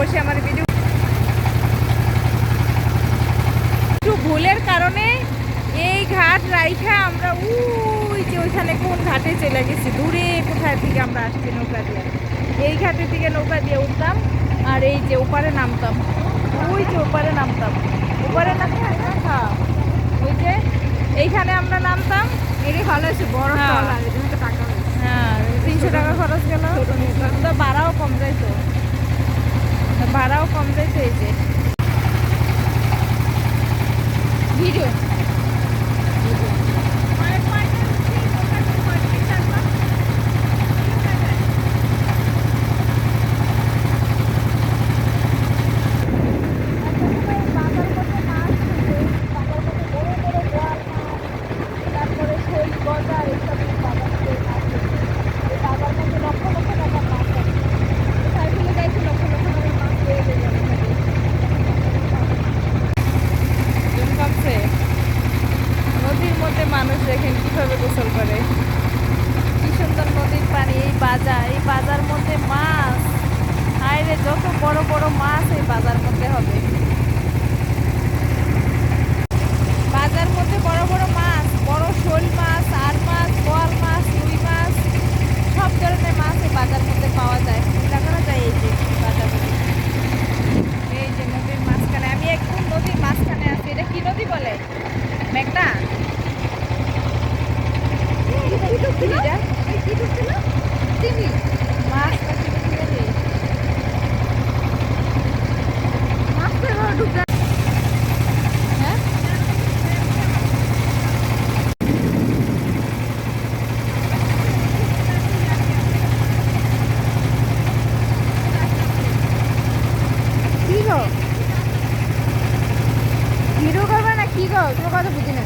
বসে আমার ভিডিও একটু ভুলের কারণে এই ঘাট রাইখা আমরা উই যে ওইখানে কোন ঘাটে চলে গেছি। দূরে কোথায় থেকে আমরা আসছি নৌকা দিয়ে? এই ঘাটের থেকে নৌকা দিয়ে উঠতাম আর এই যে ওপারে নামতাম। ওই যে ওপারে নামতাম। ওপারে নামতাম ওই যে এইখানে আমরা নামতাম। এটি ভালো আছে বড় হ্যাঁ।, হ্যাঁ। তিনশো টাকা খরচ গেল। তো ভাড়াও কম যাইতো। ভাড়াও কম যাইতো এই ভিডিও। দেখেন কীভাবে গোসল করে। কি সুন্দর নদীর পানি, এই বাজার এই বাজার মধ্যে মাছ। হায়রে, যত বড় বড় মাছ এই বাজার মধ্যে বড় বড় মাছ বড় শোল মাছ আর মাছ বোয়াল মাছ রুই মাছ সব ধরনের মাছ এই বাজার মধ্যে পাওয়া যায় চিন্তা করা যায় এই যে বাজার এই যে নদীর মাঝখানে আমি একদম নদীর মাঝখানে আছি এটা কি নদী বলে মেঘনা মাছ না কি নদী বলে? হ্যাঁ কি গো ভিডিও করবে না কি গো? তোমার কথা বুঝি না।